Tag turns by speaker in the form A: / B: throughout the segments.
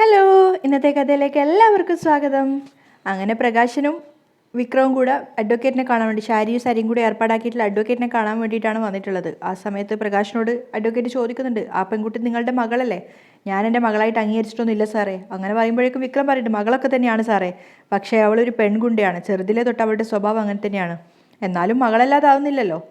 A: Hello ഇന്നത്തെ കഥയിലേക്ക് എല്ലാവർക്കും സ്വാഗതം. അങ്ങനെ പ്രകാശനും വിക്രവും കൂടെ അഡ്വക്കേറ്റിനെ കാണാൻ വേണ്ടി ശാരിയും സരിയും കൂടി ഏർപ്പാടാക്കിയിട്ടുള്ള അഡ്വക്കേറ്റിനെ കാണാൻ വേണ്ടിയിട്ടാണ് വന്നിട്ടുള്ളത്. ആ സമയത്ത് പ്രകാശിനോട് അഡ്വക്കേറ്റ് ചോദിക്കുന്നുണ്ട് ആ പെൺകുട്ടി നിങ്ങളുടെ മകളല്ലേ? ഞാൻ എന്റെ മകളായിട്ട് അംഗീകരിച്ചിട്ടൊന്നുമില്ല സാറേ. അങ്ങനെ പറയുമ്പോഴേക്കും വിക്രം പറയുന്നുണ്ട് മകളൊക്കെ തന്നെയാണ് സാറേ. പക്ഷേ അവളൊരു പെൺകുണ്ടിയാണ് ചെറുതിലെ തൊട്ട് അവളുടെ സ്വഭാവം അങ്ങനെ തന്നെയാണ്. എന്നാലും മകളല്ലാതാവുന്നില്ലല്ലോ.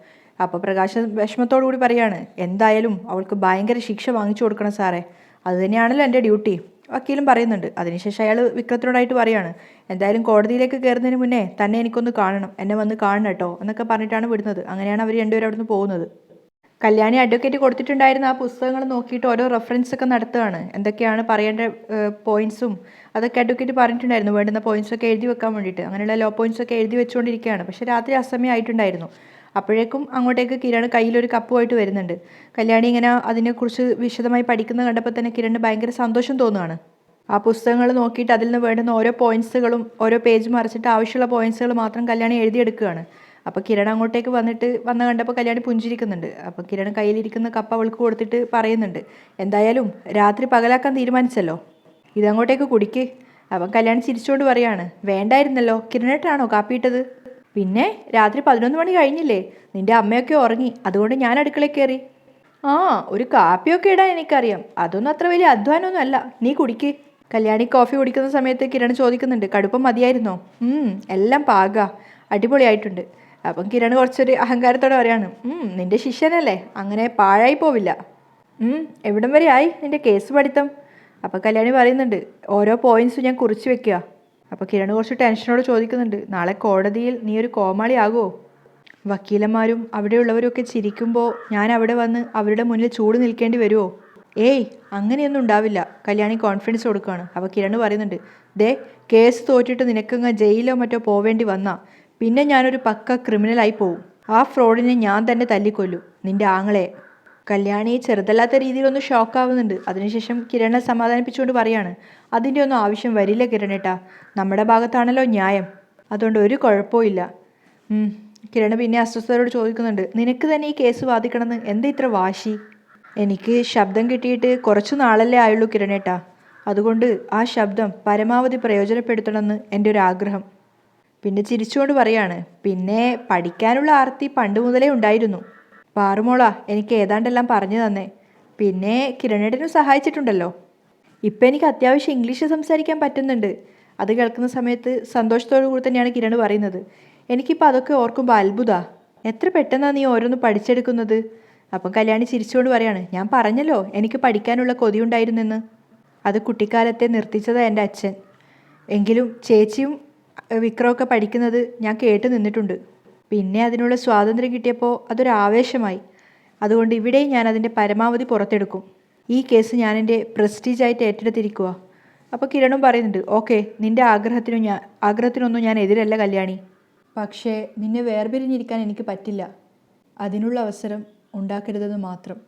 A: അപ്പോൾ പ്രകാശ് വിഷമത്തോടു കൂടി പറയാണ് എന്തായാലും അവൾക്ക് ഭയങ്കര ശിക്ഷ വാങ്ങിച്ചു കൊടുക്കണം സാറേ. അതുതന്നെയാണല്ലോ എന്റെ ഡ്യൂട്ടി. വക്കീലും പറയുന്നുണ്ട്. അതിനുശേഷം അയാൾ വിക്രത്തിനോടായിട്ട് പറയാണ് എന്തായാലും കോടതിയിലേക്ക് കയറുന്നതിന് മുന്നേ തന്നെ എനിക്കൊന്ന് കാണണം. എന്നെ വന്ന് കാണണം കേട്ടോ എന്നൊക്കെ പറഞ്ഞിട്ടാണ് വിടുന്നത്. അങ്ങനെയാണ് അവർ രണ്ടുപേരും അവിടുന്ന് പോകുന്നത്. കല്യാണി അഡ്വക്കേറ്റ് കൊടുത്തിട്ടുണ്ടായിരുന്ന ആ പുസ്തകങ്ങൾ നോക്കിയിട്ട് ഓരോ റെഫറൻസ് ഒക്കെ നടത്തുകയാണ്. എന്തൊക്കെയാണ് പറയേണ്ട പോയിന്റ്സും അതൊക്കെ അഡ്വക്കേറ്റ് പറഞ്ഞിട്ടുണ്ടായിരുന്നു. വേണ്ടുന്ന പോയിന്റ്സ് ഒക്കെ എഴുതി വെക്കാൻ വേണ്ടിയിട്ട്. അങ്ങനെയുള്ള ലോ പോയിന്റ്സ് ഒക്കെ എഴുതി വെച്ചുകൊണ്ടിരിക്കുകയാണ്. പക്ഷേ രാത്രി അസമയം ആയിട്ടുണ്ടായിരുന്നു അപ്പോഴേക്കും അങ്ങോട്ടേക്ക് കിരൺ കയ്യിലൊരു കപ്പുമായിട്ട് വരുന്നുണ്ട്. കല്യാണി ഇങ്ങനെ അതിനെക്കുറിച്ച് വിശദമായി പഠിക്കുന്നത് കണ്ടപ്പോൾ തന്നെ കിരണിന് ഭയങ്കര സന്തോഷം തോന്നുകയാണ് ആ പുസ്തകങ്ങൾ നോക്കിയിട്ട് അതിൽ നിന്ന് വേണ്ടുന്ന ഓരോ പോയിന്റ്സുകളും ഓരോ പേജ് മറിച്ചിട്ട് ആവശ്യമുള്ള പോയിന്റ്സുകൾ മാത്രം കല്യാണി എഴുതിയെടുക്കുകയാണ്. അപ്പോൾ കിരൺ അങ്ങോട്ടേക്ക് വന്നിട്ട് വന്ന് കണ്ടപ്പോൾ കല്യാണി പുഞ്ചിരിക്കുന്നുണ്ട്. അപ്പോൾ കിരൺ കയ്യിലിരിക്കുന്ന കപ്പ അവൾക്ക് കൊടുത്തിട്ട് പറയുന്നുണ്ട്. എന്തായാലും രാത്രി പകലാക്കാൻ തീരുമാനിച്ചല്ലോ. ഇതങ്ങോട്ടേക്ക് കുടിക്ക്. അപ്പം കല്യാണി ചിരിച്ചുകൊണ്ട് പറയാണ്. വേണ്ടായിരുന്നല്ലോ. കിരണേട്ടാണോ കാപ്പിയിട്ടത് പിന്നെ രാത്രി പതിനൊന്ന് മണി കഴിഞ്ഞില്ലേ? നിന്റെ അമ്മയൊക്കെ ഉറങ്ങി. അതുകൊണ്ട് ഞാൻ അടുക്കളയിൽ കയറി ആ ഒരു കാപ്പിയൊക്കെ ഇടാൻ എനിക്കറിയാം. അതൊന്നും അത്ര വലിയ അധ്വാനമൊന്നും അല്ല. നീ കുടിക്ക്. കല്യാണി കോഫി കുടിക്കുന്ന സമയത്ത് കിരൺ ചോദിക്കുന്നുണ്ട്. കടുപ്പം മതിയായിരുന്നോ? എല്ലാം പാക. അടിപൊളിയായിട്ടുണ്ട്. അപ്പം കിരൺ കുറച്ചൊരു അഹങ്കാരത്തോടെ പറയാണ്. "ഉം, നിന്റെ ശിഷ്യനല്ലേ? അങ്ങനെ പാഴായി പോവില്ല. എവിടം വരെ ആയി നിന്റെ കേസ് പഠിത്തം? അപ്പോൾ കല്യാണി പറയുന്നുണ്ട്. ഓരോ പോയിന്റ്സും ഞാൻ കുറിച്ച് വെക്കുക അപ്പോൾ കിരൺ കുറച്ച് ടെൻഷനോട് ചോദിക്കുന്നുണ്ട് നാളെ കോടതിയിൽ നീ ഒരു കോമാളി ആകുമോ വക്കീലന്മാരും അവിടെയുള്ളവരൊക്കെ ചിരിക്കുമ്പോൾ ഞാൻ അവിടെ വന്ന് അവരുടെ മുന്നിൽ ചൂട് നിൽക്കേണ്ടി വരുമോ ഏയ് അങ്ങനെയൊന്നും ഉണ്ടാവില്ല. കല്യാണി കോൺഫിഡൻസ് കൊടുക്കുകയാണ് അപ്പോൾ കിരൺ പറയുന്നുണ്ട് ദേ കേസ് തോറ്റിട്ട് നിനക്കങ്ങ് ജയിലോ മറ്റോ പോവേണ്ടി വന്നാ. പിന്നെ ഞാനൊരു പക്ക ക്രിമിനലായി പോവും. ആ ഫ്രോഡിനെ ഞാൻ തന്നെ തല്ലിക്കൊല്ലും. നിന്റെ ആങ്ങളെ. കല്യാണി ചെറുതല്ലാത്ത രീതിയിലൊന്ന് ഷോക്കാവുന്നുണ്ട് അതിനുശേഷം കിരണെ സമാധാനിപ്പിച്ചുകൊണ്ട് പറയാണ് അതിന്റെ ഒന്നും ആവശ്യം വരില്ല കിരണേട്ടാ നമ്മുടെ ഭാഗത്താണല്ലോ ന്യായം. അതുകൊണ്ട് ഒരു കുഴപ്പവും ഉം. കിരൺ പിന്നെ അസ്വസ്ഥതയോട് ചോദിക്കുന്നുണ്ട് നിനക്ക് തന്നെ ഈ കേസ് വാദിക്കണമെന്ന് എന്താ ഇത്ര വാശി? എനിക്ക് ശബ്ദം കിട്ടിയിട്ട് കുറച്ചു നാളല്ലേ ആയുള്ളൂ കിരണേട്ടാ അതുകൊണ്ട് ആ ശബ്ദം പരമാവധി പ്രയോജനപ്പെടുത്തണമെന്ന് എന്റെ ഒരു ആഗ്രഹം. പിന്നെ ചിരിച്ചുകൊണ്ട് പറയാണ് പിന്നെ പഠിക്കാനുള്ള ആർത്തി പണ്ട് മുതലേ ഉണ്ടായിരുന്നു. പാറുമോള എനിക്ക് ഏതാണ്ടെല്ലാം പറഞ്ഞു തന്നെ. പിന്നെ കിരണേട്ടനും സഹായിച്ചിട്ടുണ്ടല്ലോ. ഇപ്പം എനിക്ക് അത്യാവശ്യം ഇംഗ്ലീഷ് സംസാരിക്കാൻ പറ്റുന്നുണ്ട്. അത് കേൾക്കുന്ന സമയത്ത് സന്തോഷത്തോടു കൂടി തന്നെയാണ് കിരൺ പറയുന്നത്. എനിക്കിപ്പോൾ അതൊക്കെ ഓർക്കുമ്പോൾ അത്ഭുത. എത്ര പെട്ടെന്നാണ് നീ ഓരോന്ന് പഠിച്ചെടുക്കുന്നത്? അപ്പം കല്യാണി ചിരിച്ചുകൊണ്ട് പറയാണ് ഞാൻ പറഞ്ഞല്ലോ എനിക്ക് പഠിക്കാനുള്ള കൊതിയുണ്ടായിരുന്നെന്ന്. അത് കുട്ടിക്കാലത്തെ നിർത്തിച്ചതാണ് എന്റെ അച്ഛൻ. എങ്കിലും ചേച്ചിയും വിക്രമൊക്കെ പഠിക്കുന്നത് ഞാൻ കേട്ട് നിന്നിട്ടുണ്ട്. പിന്നെ അതിനുള്ള സ്വാതന്ത്ര്യം കിട്ടിയപ്പോൾ അതൊരു ആവേശമായി. അതുകൊണ്ട് ഇവിടെയും ഞാൻ അതിന്റെ പരമാവധി പുറത്തെടുക്കും. ഈ കേസ് ഞാൻ എന്റെ പ്രസ്റ്റീജായിട്ട് ഏറ്റെടുത്തിരിക്കുക അപ്പോൾ കിരണും പറയുന്നുണ്ട് ഓക്കെ നിന്റെ ആഗ്രഹത്തിനും ഞാൻ ആഗ്രഹത്തിനൊന്നും ഞാൻ എതിരല്ല കല്യാണി. പക്ഷേ നിന്നെ വേർപിരിഞ്ഞിരിക്കാൻ എനിക്ക് പറ്റില്ല. അതിനുള്ള അവസരം ഉണ്ടാക്കരുതെന്ന് മാത്രം.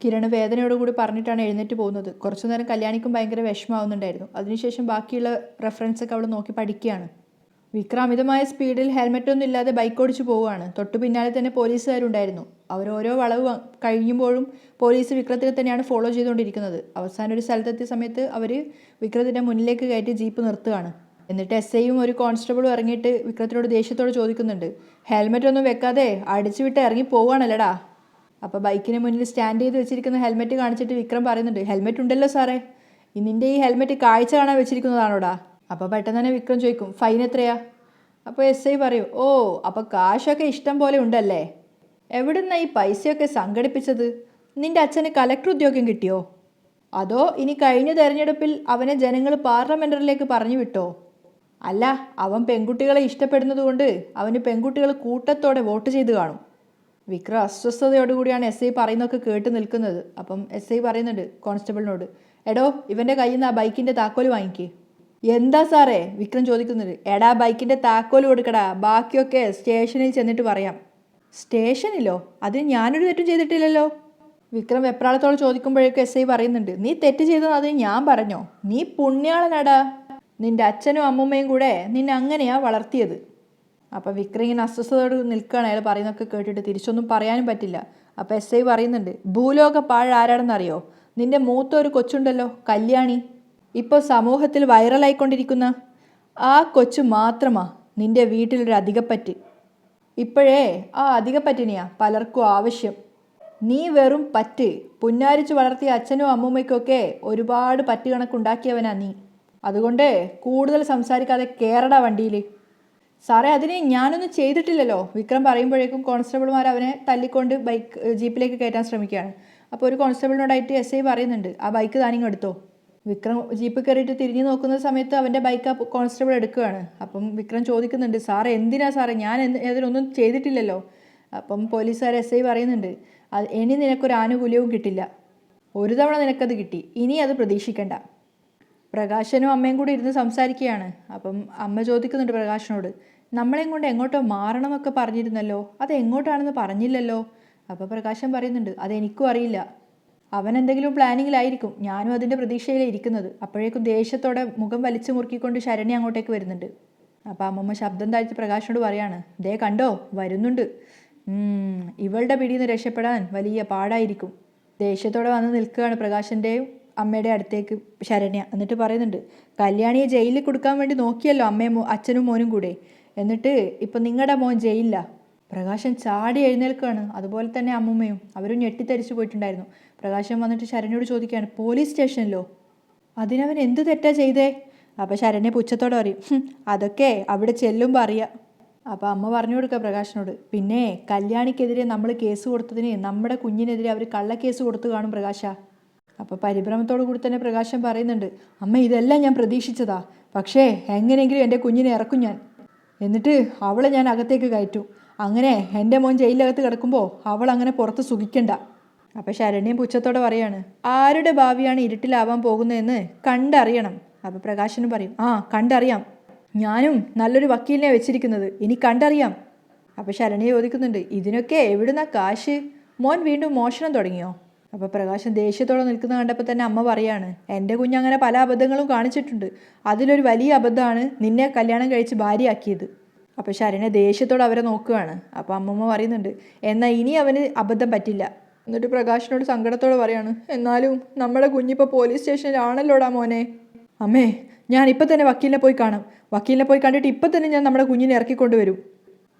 A: കിരണ് വേദനയോടുകൂടി പറഞ്ഞിട്ടാണ് എഴുന്നേറ്റ് പോകുന്നത്. കുറച്ചു നേരം കല്യാണിക്കും ഭയങ്കര വിഷമാവുന്നുണ്ടായിരുന്നു അതിനുശേഷം ബാക്കിയുള്ള റെഫറൻസൊക്കെ അവൾ നോക്കി പഠിക്കുകയാണ്. വിക്രം അമിതമായ സ്പീഡിൽ ഹെൽമെറ്റ് ഒന്നും ഇല്ലാതെ ബൈക്ക് ഓടിച്ചു പോവുകയാണ്. തൊട്ടു പിന്നാലെ തന്നെ പോലീസുകാരുണ്ടായിരുന്നു. ഓരോ വളവ് കഴിയുമ്പോഴും പോലീസ് വിക്രത്തിനെ തന്നെയാണ് ഫോളോ ചെയ്തുകൊണ്ടിരിക്കുന്നത്. അവസാനം ഒരു സ്ഥലത്തെത്തിയ സമയത്ത് അവർ വിക്രത്തിന്റെ മുന്നിലേക്ക് കയറ്റി ജീപ്പ് നിർത്തുകയാണ്. എന്നിട്ട് എസ് ഐയും ഒരു കോൺസ്റ്റബിളും ഇറങ്ങിയിട്ട് വിക്രത്തിനോട് ദേഷ്യത്തോട് ചോദിക്കുന്നുണ്ട്. ഹെൽമെറ്റ് ഒന്നും വെക്കാതെ അടിച്ചു വിട്ട് ഇറങ്ങി പോവുകയാണല്ലടാ? അപ്പോൾ ബൈക്കിന് മുന്നിൽ സ്റ്റാൻഡ് ചെയ്ത് വെച്ചിരിക്കുന്ന ഹെൽമെറ്റ് കാണിച്ചിട്ട് വിക്രം പറയുന്നുണ്ട് ഹെൽമെറ്റ് ഉണ്ടല്ലോ സാറേ. ഈ നിന്റെ ഈ ഹെൽമെറ്റ് കാഴ്ച കാണാൻ വെച്ചിരിക്കുന്നതാണോടാ? അപ്പോൾ പെട്ടെന്ന് തന്നെ വിക്രം ചോദിക്കും ഫൈൻ എത്രയാ? അപ്പോൾ എസ് ഐ പറയും ഓ അപ്പോൾ കാശൊക്കെ ഇഷ്ടം പോലെ ഉണ്ടല്ലേ? എവിടുന്നാ ഈ പൈസയൊക്കെ സംഘടിപ്പിച്ചത്? നിന്റെ അച്ഛന് കലക്ടർ ഉദ്യോഗം കിട്ടിയോ? അതോ ഇനി കഴിഞ്ഞ തെരഞ്ഞെടുപ്പിൽ അവനെ ജനങ്ങൾ പാർലമെന്ററിലേക്ക് പറഞ്ഞു വിട്ടോ? അല്ല അവൻ പെൺകുട്ടികളെ ഇഷ്ടപ്പെടുന്നതുകൊണ്ട് അവന് പെൺകുട്ടികൾ കൂട്ടത്തോടെ വോട്ട് ചെയ്ത് കാണും. വിക്രം അസ്വസ്ഥതയോടുകൂടിയാണ് എസ് ഐ പറയുന്നതൊക്കെ കേട്ട് നിൽക്കുന്നത്. അപ്പം എസ് ഐ പറയുന്നുണ്ട് കോൺസ്റ്റബിളിനോട് എടോ ഇവന്റെ കയ്യിൽ നിന്ന് ആ ബൈക്കിന്റെ താക്കോൽ വാങ്ങിക്കേ. എന്താ സാറേ? വിക്രം ചോദിക്കുന്നുണ്ട് എടാ ബൈക്കിന്റെ താക്കോൽ കൊടുക്കടാ. ബാക്കിയൊക്കെ സ്റ്റേഷനിൽ ചെന്നിട്ട് പറയാം. സ്റ്റേഷനിലോ? അതിന് ഞാനൊരു തെറ്റും ചെയ്തിട്ടില്ലല്ലോ. വിക്രം വെപ്രാളത്തോട് ചോദിക്കുമ്പോഴേക്കും എസ് ഐ പറയുന്നുണ്ട്. നീ തെറ്റ് ചെയ്തത് അത് ഞാൻ പറഞ്ഞോ? നീ പുണ്യാളനടാ. നിന്റെ അച്ഛനും അമ്മൂമ്മയും കൂടെ നിന്നെ അങ്ങനെയാ വളർത്തിയത്. അപ്പം വിക്രം ഇങ്ങനെ അസ്വസ്ഥതയോട് നിൽക്കുകയാണ്. അയാൾ പറയുന്നൊക്കെ കേട്ടിട്ട് തിരിച്ചൊന്നും പറയാനും പറ്റില്ല. അപ്പം എസ് ഐ പറയുന്നുണ്ട്. ഭൂലോക പാഴ് ആരാണെന്നറിയോ നിന്റെ മൂത്ത ഒരു കൊച്ചുണ്ടല്ലോ കല്യാണി. ഇപ്പോൾ സമൂഹത്തിൽ വൈറലായിക്കൊണ്ടിരിക്കുന്ന ആ കൊച്ചു മാത്രമാ നിന്റെ വീട്ടിലൊരു അധികപ്പറ്റ്. ഇപ്പോഴേ ആ അധികപ്പറ്റിനെയാ പലർക്കും ആവശ്യം. നീ വെറും പറ്റ്. പുന്നാരിച്ച് വളർത്തിയ അച്ഛനും അമ്മൂമ്മയ്ക്കൊക്കെ ഒരുപാട് പറ്റ് കണക്കുണ്ടാക്കിയവനാ നീ. അതുകൊണ്ട് കൂടുതൽ സംസാരിക്കാതെ കേറട വണ്ടിയിൽ സാറേ അതിന് ഞാനൊന്നും ചെയ്തിട്ടില്ലല്ലോ. വിക്രം പറയുമ്പോഴേക്കും കോൺസ്റ്റബിൾമാർ അവനെ തല്ലിക്കൊണ്ട് ബൈക്ക് ജീപ്പിലേക്ക് കയറ്റാൻ ശ്രമിക്കുകയാണ്. അപ്പോൾ ഒരു കോൺസ്റ്റബിളിനോടായിട്ട് എസ് ഐ പറയുന്നുണ്ട് ആ ബൈക്ക് താനിങ്ങ് എടുത്തോ. വിക്രം ജീപ്പ് കയറിയിട്ട് തിരിഞ്ഞു നോക്കുന്ന സമയത്ത് അവന്റെ ബൈക്ക് കോൺസ്റ്റബിൾ എടുക്കുകയാണ്. അപ്പം വിക്രം ചോദിക്കുന്നുണ്ട് സാറേ എന്തിനാ സാറേ? ഞാൻ അതിനൊന്നും ചെയ്തിട്ടില്ലല്ലോ. അപ്പം പോലീസുകാർ എസ് ഐ പറയുന്നുണ്ട് അത് ഇനി നിനക്കൊരു ആനുകൂല്യവും കിട്ടില്ല. ഒരു തവണ നിനക്കത് കിട്ടി. ഇനി അത് പ്രതീക്ഷിക്കണ്ട. പ്രകാശനും അമ്മയും കൂടി ഇരുന്ന് സംസാരിക്കുകയാണ്. അപ്പം അമ്മ ചോദിക്കുന്നുണ്ട് പ്രകാശനോട് നമ്മളെയും കൊണ്ട് എങ്ങോട്ടോ മാറണമൊക്കെ പറഞ്ഞിരുന്നല്ലോ. അത് എങ്ങോട്ടാണെന്ന് പറഞ്ഞില്ലല്ലോ? അപ്പോൾ പ്രകാശൻ പറയുന്നുണ്ട് അതെനിക്കും അറിയില്ല. അവൻ എന്തെങ്കിലും പ്ലാനിങ്ങിലായിരിക്കും. ഞാനും അതിന്റെ പ്രതീക്ഷയിലിരിക്കുന്നത് അപ്പോഴേക്കും ദേഷ്യത്തോടെ മുഖം വലിച്ചു മുറുക്കിക്കൊണ്ട് ശരണി അങ്ങോട്ടേക്ക് വരുന്നുണ്ട്. അപ്പോൾ അമ്മമ്മ ശബ്ദം താഴ്ത്തി പ്രകാശനോട് പറയാണ് ദേ കണ്ടോ? വരുന്നുണ്ട്. ഇവളുടെ പിടിയിൽ നിന്ന് രക്ഷപ്പെടാൻ വലിയ പാടായിരിക്കും. ദേഷ്യത്തോടെ വന്ന് നിൽക്കുകയാണ് പ്രകാശന്റെയും അമ്മയുടെ അടുത്തേക്ക് ശരണ്യ. എന്നിട്ട് പറയുന്നുണ്ട് കല്യാണിയെ ജയിലിൽ കൊടുക്കാൻ വേണ്ടി നോക്കിയല്ലോ അമ്മയും അച്ഛനും മോനും കൂടെ. എന്നിട്ട് ഇപ്പം നിങ്ങളുടെ മോൻ ജയിലില്ല പ്രകാശൻ ചാടി എഴുന്നേൽക്കുകയാണ്. അതുപോലെ തന്നെ അമ്മൂമ്മയും അവരും ഞെട്ടിത്തരിച്ചു പോയിട്ടുണ്ടായിരുന്നു. പ്രകാശൻ വന്നിട്ട് ശരണ്യോട് ചോദിക്കുകയാണ് പോലീസ് സ്റ്റേഷനിലോ? അതിനവൻ എന്ത് തെറ്റാ ചെയ്തേ? അപ്പോൾ ശരണ്യ പുച്ഛത്തോടെ പറയും "ഹും, അതൊക്കെ അവിടെ ചെല്ലുമ്പോൾ അറിയാം. അപ്പോൾ അമ്മ പറഞ്ഞു കൊടുക്ക പ്രകാശനോട് പിന്നെ കല്യാണിക്കെതിരെ നമ്മൾ കേസ് കൊടുത്തതിന് നമ്മുടെ കുഞ്ഞിനെതിരെ അവർ കള്ളക്കേസ് കൊടുത്തു കാണും പ്രകാശ. അപ്പോൾ പരിഭ്രമത്തോടു കൂടി തന്നെ പ്രകാശം പറയുന്നുണ്ട് അമ്മ ഇതെല്ലാം ഞാൻ പ്രതീക്ഷിച്ചതാ പക്ഷേ എങ്ങനെയെങ്കിലും എന്റെ കുഞ്ഞിനെ ഇറക്കും ഞാൻ. എന്നിട്ട് അവളെ ഞാൻ അകത്തേക്ക് കയറ്റും. അങ്ങനെ എന്റെ മോൻ ജയിലിനകത്ത് കിടക്കുമ്പോൾ അവൾ അങ്ങനെ പുറത്ത് സുഖിക്കണ്ട. അപ്പം ശരണ്യം പുച്ഛത്തോടെ പറയാണ് ആരുടെ ഭാവിയാണ് ഇരുട്ടിലാവാൻ പോകുന്നതെന്ന് കണ്ടറിയണം. അപ്പോൾ പ്രകാശനും പറയും ആ കണ്ടറിയാം. ഞാനും നല്ലൊരു വക്കീലിനെ വെച്ചിരിക്കുന്നത്. ഇനി കണ്ടറിയാം. അപ്പോൾ ശരണ്യ ചോദിക്കുന്നുണ്ട് ഇതിനൊക്കെ എവിടുന്ന കാശ്? മോൻ വീണ്ടും മോഷണം തുടങ്ങിയോ? അപ്പോൾ പ്രകാശൻ ദേഷ്യത്തോടെ നിൽക്കുന്ന കണ്ടപ്പോൾ തന്നെ അമ്മ പറയാണ് എന്റെ കുഞ്ഞങ്ങനെ പല അബദ്ധങ്ങളും കാണിച്ചിട്ടുണ്ട്. അതിലൊരു വലിയ അബദ്ധമാണ് നിന്നെ കല്യാണം കഴിച്ച് ഭാര്യയാക്കിയത്. അപ്പോൾ ശരണ്യ ദേഷ്യത്തോടെ അവരെ നോക്കുകയാണ്. അപ്പോൾ അമ്മമ്മ പറയുന്നുണ്ട് എന്നാൽ ഇനി അവന് അബദ്ധം പറ്റില്ല. എന്നിട്ട് പ്രകാശിനോട് സങ്കടത്തോടെ പറയാണ് എന്നാലും നമ്മുടെ കുഞ്ഞിപ്പോൾ പോലീസ് സ്റ്റേഷനിലാണല്ലോടാ മോനെ? അമ്മേ ഞാൻ ഇപ്പം തന്നെ വക്കീലിനെ പോയി കാണാം. വക്കീലിനെ പോയി കണ്ടിട്ട് ഇപ്പം തന്നെ ഞാൻ നമ്മുടെ കുഞ്ഞിനെ ഇറക്കിക്കൊണ്ടുവരും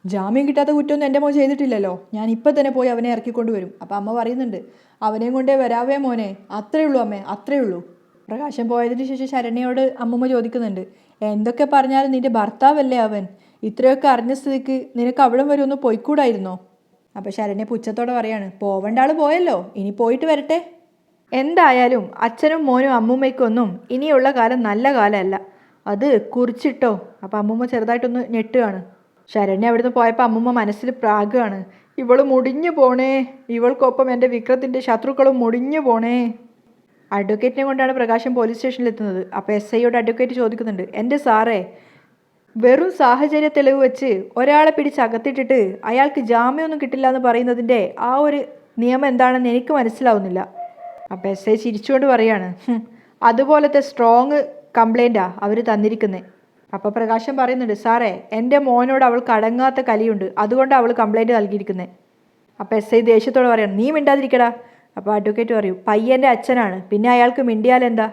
A: ജാമ്യം കിട്ടാത്ത കുറ്റമൊന്നും എന്റെ മോൻ ചെയ്തിട്ടില്ലല്ലോ. ഞാൻ ഇപ്പം തന്നെ പോയി അവനെ ഇറക്കിക്കൊണ്ടുവരും അപ്പം അമ്മ പറയുന്നുണ്ട് അവനെയും കൊണ്ടേ വരാവേ മോനെ. അത്രേ ഉള്ളൂ അമ്മേ അത്രേ ഉള്ളൂ. പ്രകാശം പോയതിന് ശേഷം ശരണ്യയോട് അമ്മമ്മ ചോദിക്കുന്നുണ്ട് എന്തൊക്കെ പറഞ്ഞാലും നിന്റെ ഭർത്താവല്ലേ അവൻ? ഇത്രയൊക്കെ അറിഞ്ഞ സ്ഥിതിക്ക് നിനക്ക് അവിടം വരെ ഒന്ന് പോയിക്കൂടായിരുന്നോ? അപ്പം ശരണ്യ പുച്ഛത്തോടെ പറയാണ് പോവേണ്ട ആൾ പോയല്ലോ ഇനി പോയിട്ട് വരട്ടെ. എന്തായാലും അച്ഛനും മോനും അമ്മൂമ്മയ്ക്കൊന്നും ഇനിയുള്ള കാലം നല്ല കാലമല്ല. അത് കുറിച്ചിട്ടോ അപ്പം അമ്മൂമ്മ ചെറുതായിട്ടൊന്ന് ഞെട്ടുകയാണ് ശരണ്യ അവിടുന്ന് പോയപ്പോൾ അമ്മൂമ്മ മനസ്സിൽ പ്രാഗുകയാണ് ഇവൾ മുടിഞ്ഞു പോണേ ഇവൾക്കൊപ്പം എന്റെ വിക്രത്തിന്റെ ശത്രുക്കളും മുടിഞ്ഞു പോണേ. അഡ്വക്കേറ്റിനെ കൊണ്ടാണ് പ്രകാശം പോലീസ് സ്റ്റേഷനിൽ എത്തുന്നത്. അപ്പോൾ എസ് ഐയോട് അഡ്വക്കേറ്റ് ചോദിക്കുന്നുണ്ട് എന്റെ സാറേ വെറും സാഹചര്യ തെളിവ് വെച്ച് ഒരാളെ പിടിച്ച് അകത്തിട്ടിട്ട് അയാൾക്ക് ജാമ്യമൊന്നും കിട്ടില്ല എന്ന് പറയുന്നതിന്റെ ആ ഒരു നിയമം എന്താണെന്ന് എനിക്ക് മനസ്സിലാവുന്നില്ല. അപ്പം എസ് ഐ ചിരിച്ചുകൊണ്ട് പറയാണ് അതുപോലത്തെ സ്ട്രോങ് കംപ്ലൈന്റാ അവർ തന്നിരിക്കുന്നത് അപ്പോൾ പ്രകാശം പറയുന്നുണ്ട് സാറേ എന്റെ മോനോട് അവൾക്ക് അടങ്ങാത്ത കലിയുണ്ട് അതുകൊണ്ട് അവൾ കംപ്ലൈന്റ് നൽകിയിരിക്കുന്നത് അപ്പോൾ എസ് ഐ ദേഷ്യത്തോട് പറയണം നീ മിണ്ടാതിരിക്കടാ. അപ്പോൾ അഡ്വക്കേറ്റ് പറയും പയ്യന്റെ അച്ഛനാണ് പിന്നെ അയാൾക്ക് മിണ്ടിയാൽ എന്താ?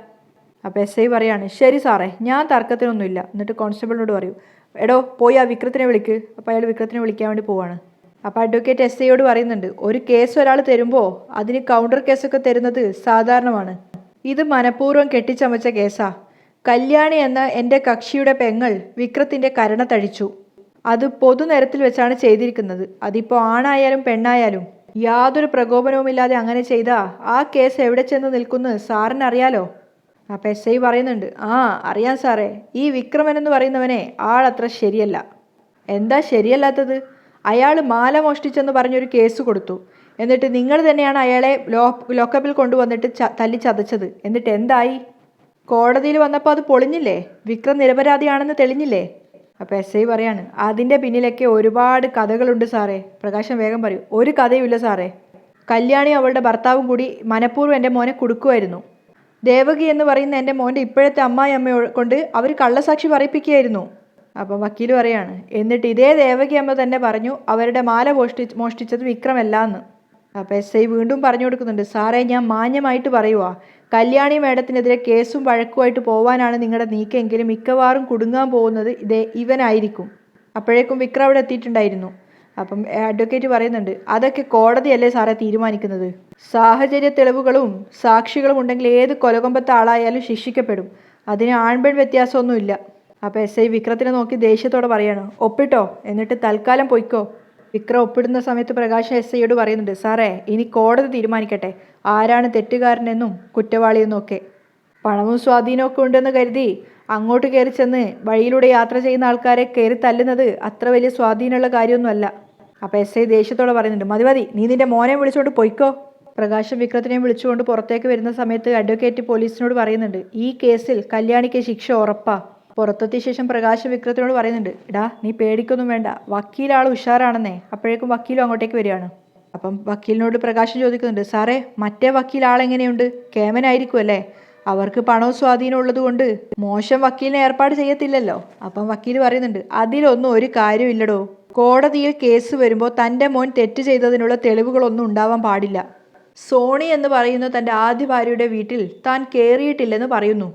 A: അപ്പോൾ എസ് ഐ പറയാണ് ശരി സാറേ ഞാൻ തർക്കത്തിനൊന്നുമില്ല. എന്നിട്ട് കോൺസ്റ്റബിളിനോട് പറയും എടോ പോയി ആ വിക്രത്തിനെ വിളിക്ക്. അപ്പോൾ അയാൾ വിക്രത്തിനെ വിളിക്കാൻ വേണ്ടി പോവാണ്. അപ്പോൾ അഡ്വക്കേറ്റ് എസ് ഐയോട് പറയുന്നുണ്ട് ഒരു കേസ് ഒരാൾ തരുമ്പോൾ അതിന് കൗണ്ടർ കേസൊക്കെ തരുന്നത് സാധാരണമാണ്. ഇത് മനഃപൂർവം കെട്ടിച്ചമച്ച കേസാ. കല്യാണി എന്ന എന്റെ കക്ഷിയുടെ പെങ്ങൾ വിക്രത്തിന്റെ കരണ തഴിച്ചു. അത് പൊതുനിരത്തിൽ വെച്ചാണ് ചെയ്തിരിക്കുന്നത്. അതിപ്പോൾ ആണായാലും പെണ്ണായാലും യാതൊരു പ്രകോപനവുമില്ലാതെ അങ്ങനെ ചെയ്താൽ ആ കേസ് എവിടെ ചെന്ന് നിൽക്കുന്നു സാറിനറിയാലോ? അപ്പം എസ് ഐ പറയുന്നുണ്ട് ആ അറിയാം സാറേ ഈ വിക്രമൻ എന്ന് പറയുന്നവനെ അത്ര ശരിയല്ല. എന്താ ശരിയല്ലാത്തത്? അയാൾ മാല മോഷ്ടിച്ചെന്ന് പറഞ്ഞൊരു കേസ് കൊടുത്തു. എന്നിട്ട് നിങ്ങൾ തന്നെയാണ് അയാളെ ലോ ലോക്കപ്പിൽ കൊണ്ടുവന്നിട്ട് ച തല്ലി ചതച്ചത്. എന്നിട്ട് എന്തായി? കോടതിയിൽ വന്നപ്പോൾ അത് പൊളിഞ്ഞില്ലേ? വിക്രം നിരപരാധിയാണെന്ന് തെളിഞ്ഞില്ലേ? അപ്പോൾ എസ് ഐ പറയാണ് അതിന്റെ പിന്നിലൊക്കെ ഒരുപാട് കഥകളുണ്ട് സാറേ. പ്രകാശം വേഗം പറയൂ. ഒരു കഥയുമില്ല സാറേ. കല്യാണി അവളുടെ ഭർത്താവും കൂടി മനഃപൂർവം എന്റെ മോനെ കൊടുക്കുമായിരുന്നു ദേവകി എന്ന് പറയുന്ന എന്റെ മോന്റെ ഇപ്പോഴത്തെ അമ്മായി അമ്മയോ കൊണ്ട് അവർ കള്ളസാക്ഷി പറയിപ്പിക്കുകയായിരുന്നു. അപ്പം വക്കീൽ പറയാണ് എന്നിട്ട് ഇതേ ദേവകി അമ്മ തന്നെ പറഞ്ഞു അവരുടെ മാല മോഷ്ടി മോഷ്ടിച്ചത് വിക്രമല്ല എന്ന് അപ്പോൾ എസ് ഐ വീണ്ടും പറഞ്ഞു കൊടുക്കുന്നുണ്ട് സാറേ ഞാൻ മാന്യമായിട്ട് പറയുവാ കല്യാണി മേഡത്തിനെതിരെ കേസും വഴക്കുമായിട്ട് പോവാനാണ് നിങ്ങളുടെ നീക്കമെങ്കിലും മിക്കവാറും കുടുങ്ങാൻ പോകുന്നത് ഇതേ ഇവനായിരിക്കും. അപ്പോഴേക്കും വിക്രം അവിടെ എത്തിയിട്ടുണ്ടായിരുന്നു. അപ്പം അഡ്വക്കേറ്റ് പറയുന്നുണ്ട് അതൊക്കെ കോടതിയല്ലേ സാറേ തീരുമാനിക്കുന്നത്? സാഹചര്യ തെളിവുകളും സാക്ഷികളും ഉണ്ടെങ്കിൽ ഏത് കൊലകൊമ്പത്തെ ആളായാലും ശിക്ഷിക്കപ്പെടും. അതിന് ആൺപെൺ വ്യത്യാസമൊന്നുമില്ല. അപ്പോൾ എസ് ഐ വിക്രത്തിനെ നോക്കി ദേഷ്യത്തോടെ പറയാണ് ഒപ്പിട്ടോ? എന്നിട്ട് തൽക്കാലം പൊയ്ക്കോ. വിക്രം ഒപ്പിടുന്ന സമയത്ത് പ്രകാശ് എസ് ഐയോട് പറയുന്നുണ്ട് സാറേ ഇനി കോടതി തീരുമാനിക്കട്ടെ. ആരാണ് തെറ്റുകാരനെന്നും കുറ്റവാളിയെന്നും ഒക്കെ. പണവും സ്വാധീനമൊക്കെ ഉണ്ടെന്ന് കരുതി അങ്ങോട്ട് കയറി ചെന്ന് വഴിയിലൂടെ യാത്ര ചെയ്യുന്ന ആൾക്കാരെ കയറി തല്ലുന്നത് അത്ര വലിയ സ്വാധീനമുള്ള കാര്യമൊന്നുമല്ല. അപ്പോൾ എസ് ഐ ദേഷ്യത്തോടെ പറയുന്നുണ്ട് മതി മതി നീ നിന്റെ മോനെ വിളിച്ചുകൊണ്ട് പൊയ്ക്കോ. പ്രകാശം വിക്രത്തിനെയും വിളിച്ചുകൊണ്ട് പുറത്തേക്ക് വരുന്ന സമയത്ത് അഡ്വക്കേറ്റ് പോലീസിനോട് പറയുന്നുണ്ട് ഈ കേസിൽ കല്യാണിക്ക് ശിക്ഷ ഉറപ്പാ. പുറത്തെത്തിയ ശേഷം പ്രകാശം വിക്രത്തിനോട് പറയുന്നുണ്ട് ഇടാ നീ പേടിക്കൊന്നും വേണ്ട വക്കീലാൾ ഉഷാറാണെന്നേ അപ്പോഴേക്കും വക്കീലും അങ്ങോട്ടേക്ക് വരികയാണ്. അപ്പം വക്കീലിനോട് പ്രകാശം ചോദിക്കുന്നുണ്ട് സാറേ മറ്റേ വക്കീൽ ആളെങ്ങനെയുണ്ട്? കേമനായിരിക്കും അല്ലേ അവർക്ക് പണവും സ്വാധീനം ഉള്ളത് കൊണ്ട് മോശം വക്കീലിനെ ഏർപ്പാട് ചെയ്യത്തില്ലല്ലോ. അപ്പം വക്കീൽ പറയുന്നുണ്ട് അതിലൊന്നും ഒരു കാര്യമില്ലടോ കോടതിയിൽ കേസ് വരുമ്പോൾ തന്റെ മോൻ തെറ്റ് ചെയ്തതിനുള്ള തെളിവുകളൊന്നും ഉണ്ടാവാൻ പാടില്ല. സോണി എന്ന് പറയുന്ന തന്റെ ആദ്യ ഭാര്യയുടെ വീട്ടിൽ താൻ കയറിയിട്ടില്ലെന്ന് പറയുന്നു.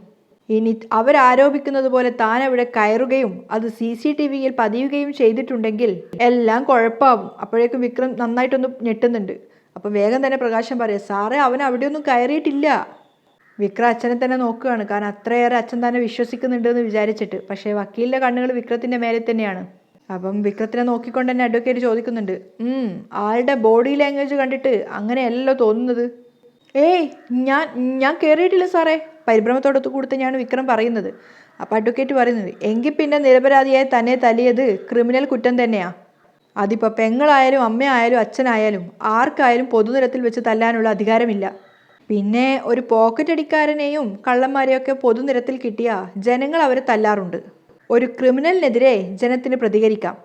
A: ഇനി അവരാരോപിക്കുന്നത് പോലെ താൻ അവിടെ കയറുകയും അത് സി സി ടി വിയിൽ പതിയുകയും ചെയ്തിട്ടുണ്ടെങ്കിൽ എല്ലാം കുഴപ്പമാവും അപ്പോഴേക്കും വിക്രം നന്നായിട്ടൊന്ന് ഞെട്ടുന്നുണ്ട്. അപ്പം വേഗം തന്നെ പ്രകാശം പറയാം സാറേ അവൻ അവിടെയൊന്നും കയറിയിട്ടില്ല. വിക്രം അച്ഛനെ തന്നെ നോക്കുകയാണ്. കാരണം അത്രയേറെ അച്ഛൻ തന്നെ വിശ്വസിക്കുന്നുണ്ട് എന്ന് വിചാരിച്ചിട്ട്. പക്ഷേ വക്കീലിന്റെ കണ്ണുകൾ വിക്രത്തിന്റെ മേലെ തന്നെയാണ്. അപ്പം വിക്രത്തിനെ നോക്കിക്കൊണ്ട് തന്നെ അഡ്വക്കേറ്റ് ചോദിക്കുന്നുണ്ട്. "ഉം, ആളുടെ ബോഡി ലാംഗ്വേജ് കണ്ടിട്ട് അങ്ങനെയല്ലോ തോന്നുന്നത്? ഏയ് ഞാൻ ഞാൻ കയറിയിട്ടില്ല സാറേ. പരിഭ്രമത്തോടൊത്ത് കൊടുത്ത് ഞാൻ വിക്രം പറയുന്നത്. അപ്പം അഡ്വക്കേറ്റ് പറയുന്നത് എങ്കിൽ പിന്നെ നിരപരാധിയായി തന്നെ തല്ലിയത് ക്രിമിനൽ കുറ്റം തന്നെയാ. അതിപ്പോൾ പെങ്ങളായാലും അമ്മയായാലും അച്ഛനായാലും ആർക്കായാലും പൊതുനിരത്തിൽ വെച്ച് തല്ലാനുള്ള അധികാരമില്ല. പിന്നെ ഒരു പോക്കറ്റ് അടിക്കാരനെയും കള്ളന്മാരെയൊക്കെ പൊതുനിരത്തിൽ കിട്ടിയ ജനങ്ങൾ അവരെ തല്ലാറുണ്ട്. ഒരു ക്രിമിനലിനെതിരെ ജനത്തിന് പ്രതികരിക്കാം.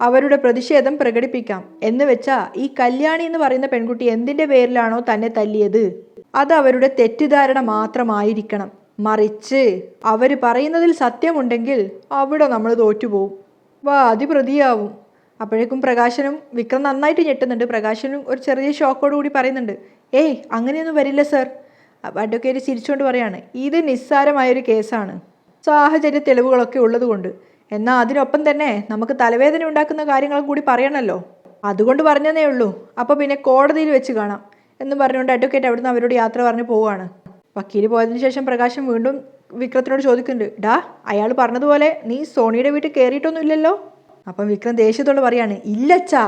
A: അവരുടെ പ്രതിഷേധം പ്രകടിപ്പിക്കാം. എന്ന് വെച്ചാൽ ഈ കല്യാണി എന്ന് പറയുന്ന പെൺകുട്ടി എന്തിന്റെ പേരിലാണോ തന്നെ തല്ലിയത്? അത് അവരുടെ തെറ്റിദ്ധാരണ മാത്രമായിരിക്കണം. മറിച്ച് അവർ പറയുന്നതിൽ സത്യമുണ്ടെങ്കിൽ അവിടെ നമ്മൾ തോറ്റുപോകും വാ പ്രതിയാവും അപ്പോഴേക്കും പ്രകാശനും വിക്രം നന്നായിട്ട് ഞെട്ടുന്നുണ്ട്. പ്രകാശനും ഒരു ചെറിയ ഷോക്കോട് കൂടി പറയുന്നുണ്ട് ഏയ് അങ്ങനെയൊന്നും വരില്ല സർ. അഡ്വക്കേറ്റ് ചിരിച്ചുകൊണ്ട് പറയാണ് ഇത് നിസ്സാരമായൊരു കേസാണ്. സാഹചര്യ തെളിവുകളൊക്കെ ഉള്ളതുകൊണ്ട്. എന്നാൽ അതിനൊപ്പം തന്നെ നമുക്ക് തലവേദന ഉണ്ടാക്കുന്ന കാര്യങ്ങളും കൂടി പറയണമല്ലോ അതുകൊണ്ട് പറഞ്ഞതേ ഉള്ളൂ. അപ്പോൾ പിന്നെ കോടതിയിൽ വെച്ച് കാണാം എന്ന് പറഞ്ഞുകൊണ്ട് അഡ്വക്കേറ്റ് അവിടുന്ന് അവരോട് യാത്ര പറഞ്ഞു പോവുകയാണ്. വക്കീൽ പോയതിനു ശേഷം പ്രകാശം വീണ്ടും വിക്രത്തിനോട് ചോദിക്കുന്നുണ്ട് ഡാ അയാൾ പറഞ്ഞതുപോലെ നീ സോണിയുടെ വീട്ടിൽ കയറിയിട്ടൊന്നുമില്ലല്ലോ അപ്പം വിക്രം ദേഷ്യത്തോട് പറയാണ് ഇല്ലച്ചാ.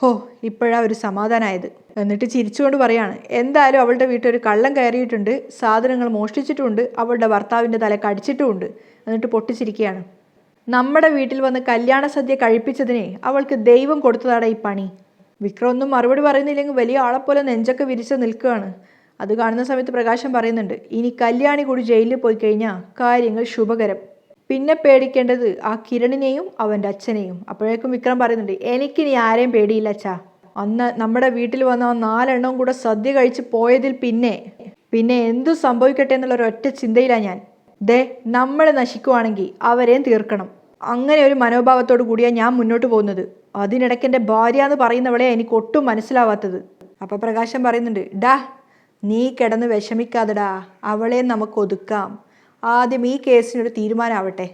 A: ഹോ ഇപ്പോഴാ ഒരു സമാധാനമായത് എന്നിട്ട് ചിരിച്ചുകൊണ്ട് പറയാണ് എന്തായാലും അവളുടെ വീട്ടിൽ ഒരു കള്ളം കയറിയിട്ടുണ്ട് സാധനങ്ങൾ മോഷ്ടിച്ചിട്ടുമുണ്ട് അവളുടെ ഭർത്താവിന്റെ തല കടിച്ചിട്ടുമുണ്ട്. എന്നിട്ട് പൊട്ടിച്ചിരിക്കുകയാണ്. നമ്മുടെ വീട്ടിൽ വന്ന് കല്യാണ സദ്യ കഴിപ്പിച്ചതിനെ അവൾക്ക് ദൈവം കൊടുത്തതാണ് ഈ പണി. വിക്രം ഒന്നും മറുപടി പറയുന്നില്ലെങ്കിൽ വലിയ ആളെപ്പോലെ നെഞ്ചൊക്കെ വിരിച്ച് നിൽക്കുകയാണ്. അത് കാണുന്ന സമയത്ത് പ്രകാശം പറയുന്നുണ്ട് ഇനി കല്യാണി കൂടി ജയിലിൽ പോയി കഴിഞ്ഞാൽ കാര്യങ്ങൾ ശുഭകരം. പിന്നെ പേടിക്കേണ്ടത് ആ കിരണിനെയും അവന്റെ അച്ഛനെയും. അപ്പോഴേക്കും വിക്രം പറയുന്നുണ്ട് എനിക്കിനി ആരെയും പേടിയില്ല അച്ഛാ. അന്ന് നമ്മുടെ വീട്ടിൽ വന്ന ആ നാലെണ്ണവും കൂടെ സദ്യ കഴിച്ച് പോയതിൽ പിന്നെ പിന്നെ എന്തു സംഭവിക്കട്ടെ എന്നുള്ള ഒരൊറ്റ ചിന്തയിലാണ് ഞാൻ. ദേ നമ്മൾ നശിക്കുവാണെങ്കിൽ അവരെയും തീർക്കണം. അങ്ങനെ ഒരു മനോഭാവത്തോടു കൂടിയാണ് ഞാൻ മുന്നോട്ട് പോകുന്നത്. അതിനിടയ്ക്ക് എന്റെ ഭാര്യ എന്ന് പറയുന്നവളെ എനിക്ക് ഒട്ടും മനസ്സിലാവാത്തത്. അപ്പോൾ പ്രകാശം പറയുന്നുണ്ട് ഡാ നീ കിടന്ന് വിഷമിക്കാതെടാ. അവളെ നമുക്ക് ഒതുക്കാം. ആദ്യം ഈ കേസിനൊരു തീരുമാനമാവട്ടെ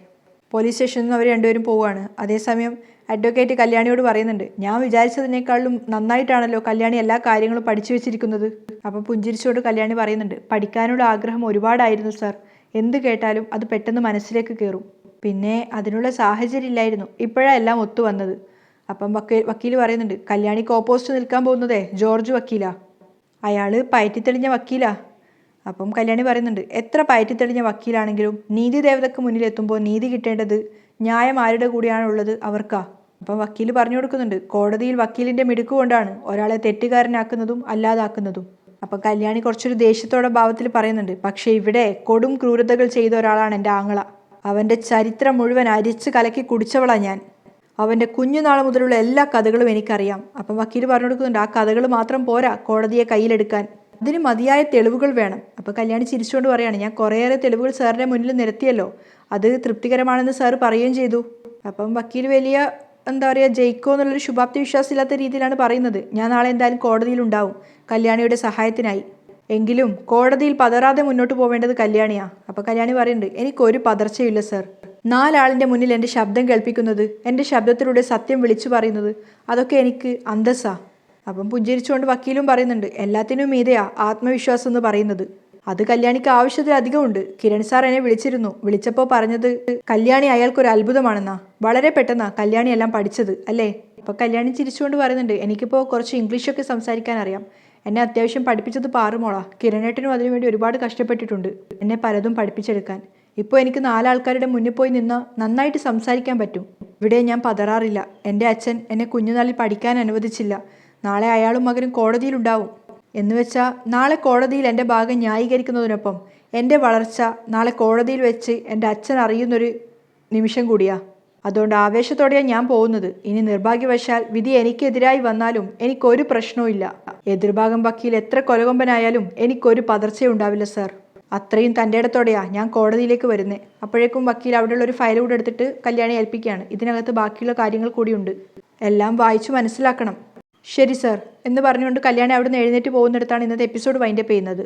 A: പോലീസ് സ്റ്റേഷനിൽ നിന്ന് അവർ രണ്ടുപേരും പോവുകയാണ്. അതേസമയം അഡ്വക്കേറ്റ് കല്യാണിയോട് പറയുന്നുണ്ട് ഞാൻ വിചാരിച്ചതിനേക്കാളും നന്നായിട്ടാണല്ലോ കല്യാണി എല്ലാ കാര്യങ്ങളും പഠിച്ചു വെച്ചിരിക്കുന്നത്. അപ്പോൾ പുഞ്ചിരിച്ചോട് കല്യാണി പറയുന്നുണ്ട് പഠിക്കാനുള്ള ആഗ്രഹം ഒരുപാടായിരുന്നു സാർ. എന്ത് കേട്ടാലും അത് പെട്ടെന്ന് മനസ്സിലേക്ക് കയറും പിന്നെ അതിനുള്ള സാഹചര്യം ഇല്ലായിരുന്നു. ഇപ്പോഴാണ് എല്ലാം ഒത്തു വന്നത്. അപ്പം വക്കീൽ വക്കീൽ പറയുന്നുണ്ട് കല്യാണിക്ക് ഓപ്പോസിറ്റ് നിൽക്കാൻ പോകുന്നതേ ജോർജ് വക്കീലാ. അയാൾ പയറ്റിത്തെളിഞ്ഞ വക്കീലാ. അപ്പം കല്യാണി പറയുന്നുണ്ട് എത്ര പയറ്റിത്തെളിഞ്ഞ വക്കീലാണെങ്കിലും നീതി ദേവതക്ക് മുന്നിൽ എത്തുമ്പോൾ നീതി കിട്ടേണ്ടത് ന്യായം ആരുടെ കൂടിയാണുള്ളത് അവർക്കാ. അപ്പം വക്കീൽ പറഞ്ഞു കൊടുക്കുന്നുണ്ട് കോടതിയിൽ വക്കീലിന്റെ മിടുക്ക് കൊണ്ടാണ് ഒരാളെ തെറ്റുകാരനാക്കുന്നതും അല്ലാതാക്കുന്നതും. അപ്പം കല്യാണി കുറച്ചൊരു ദേഷ്യത്തോടെ ഭാവത്തിൽ പറയുന്നുണ്ട് പക്ഷേ ഇവിടെ കൊടും ക്രൂരതകൾ ചെയ്ത ഒരാളാണ് എന്റെ ആങ്ങള. അവന്റെ ചരിത്രം മുഴുവൻ അരിച്ച് കലക്കി കുടിച്ചവളാണ് ഞാൻ. അവന്റെ കുഞ്ഞുനാൾ മുതലുള്ള എല്ലാ കഥകളും എനിക്കറിയാം. അപ്പം വക്കീൽ പറഞ്ഞു കൊടുക്കുന്നുണ്ട് ആ കഥകൾ മാത്രം പോരാ കോടതിയെ കയ്യിലെടുക്കാൻ. അതിന് മതിയായ തെളിവുകൾ വേണം. അപ്പോൾ കല്യാണി ചിരിച്ചുകൊണ്ട് പറയാണ് ഞാൻ കുറേയേറെ തെളിവുകൾ സാറിന്റെ മുന്നിൽ നിരത്തിയല്ലോ. അത് തൃപ്തികരമാണെന്ന് സാർ പറയുകയും ചെയ്തു. അപ്പം വക്കീൽ വലിയ എന്താ പറയുക ജയിക്കോ എന്നുള്ളൊരു ശുഭാപ്തി വിശ്വാസമില്ലാത്ത രീതിയിലാണ് പറയുന്നത്. ഞാൻ നാളെ എന്തായാലും കോടതിയിൽ ഉണ്ടാവും. കല്യാണിയുടെ സഹായത്തിനായി. എങ്കിലും കോടതിയിൽ പതറാതെ മുന്നോട്ട് പോവേണ്ടത് കല്യാണിയാ. അപ്പോൾ കല്യാണി പറയുന്നുണ്ട് എനിക്കൊരു പതർച്ചയില്ല സർ. നാലാളിന്റെ മുന്നിൽ എന്റെ ശബ്ദം കേൾപ്പിക്കുന്നത് എന്റെ ശബ്ദത്തിലൂടെ സത്യം വിളിച്ചു പറയുന്നത് അതൊക്കെ എനിക്ക് അന്തസ്സാ. അപ്പം പുഞ്ചിരിച്ചുകൊണ്ട് വക്കീലും പറയുന്നുണ്ട് എല്ലാത്തിനും മീതെയാ ആത്മവിശ്വാസം എന്ന് പറയുന്നത്. അത് കല്യാണിക്ക് ആവശ്യത്തിലധികമുണ്ട്. കിരൺ സാർ എന്നെ വിളിച്ചിരുന്നു. വിളിച്ചപ്പോൾ പറഞ്ഞത് കല്യാണി അയാൾക്കൊരു അത്ഭുതമാണെന്നാ. വളരെ പെട്ടെന്നാ കല്യാണി എല്ലാം പഠിച്ചത് അല്ലേ? അപ്പോൾ കല്യാണി ചിരിച്ചുകൊണ്ട് പറയുന്നുണ്ട് എനിക്കിപ്പോൾ കുറച്ച് ഇംഗ്ലീഷൊക്കെ സംസാരിക്കാൻ അറിയാം. എന്നെ അത്യാവശ്യം പഠിപ്പിച്ചത് പാറുമോളാ. കിരണേട്ടനും അതിനുവേണ്ടി ഒരുപാട് കഷ്ടപ്പെട്ടിട്ടുണ്ട് എന്നെ പലതും പഠിപ്പിച്ചെടുക്കാൻ. ഇപ്പോൾ എനിക്ക് നാലാൾക്കാരുടെ മുന്നിൽ പോയി നിന്ന് നന്നായിട്ട് സംസാരിക്കാൻ പറ്റും. ഇവിടെ ഞാൻ പതറാറില്ല. എന്റെ അച്ഛൻ എന്നെ കുഞ്ഞുനാളിൽ പഠിക്കാൻ അനുവദിച്ചില്ല. നാളെ അയാളും മകനും കോടതിയിലുണ്ടാവും. എന്ന് വെച്ചാൽ നാളെ കോടതിയിൽ എന്റെ ഭാഗം ന്യായീകരിക്കുന്നതിനൊപ്പം എന്റെ വളർച്ച നാളെ കോടതിയിൽ വെച്ച് എന്റെ അച്ഛൻ അറിയുന്നൊരു നിമിഷം കൂടിയാ. അതുകൊണ്ട് ആവേശത്തോടെയാണ് ഞാൻ പോകുന്നത്. ഇനി നിർഭാഗ്യവശാൽ വിധി എനിക്കെതിരായി വന്നാലും എനിക്കൊരു പ്രശ്നവും ഇല്ല. എതിർഭാഗം വക്കീൽ എത്ര കൊലകൊമ്പനായാലും എനിക്കൊരു പതർച്ചയുണ്ടാവില്ല സാർ. അത്രയും തന്റെ ഇടത്തോടെയാ ഞാൻ കോടതിയിലേക്ക് വരുന്നത് അപ്പോഴേക്കും വക്കീൽ അവിടെയുള്ള ഒരു ഫയൽ കൂടെ എടുത്തിട്ട് കല്യാണി ഏൽപ്പിക്കുകയാണ്. ഇതിനകത്ത് ബാക്കിയുള്ള കാര്യങ്ങൾ കൂടിയുണ്ട്. എല്ലാം വായിച്ചു മനസ്സിലാക്കണം. ശരി സർ. എന്ന് പറഞ്ഞുകൊണ്ട് കല്യാണി അവിടുന്ന് എഴുന്നേറ്റ് പോകുന്നിടത്താണ് ഇന്നത്തെ എപ്പിസോഡ് വൈൻഡപ്പ് ചെയ്യുന്നത്.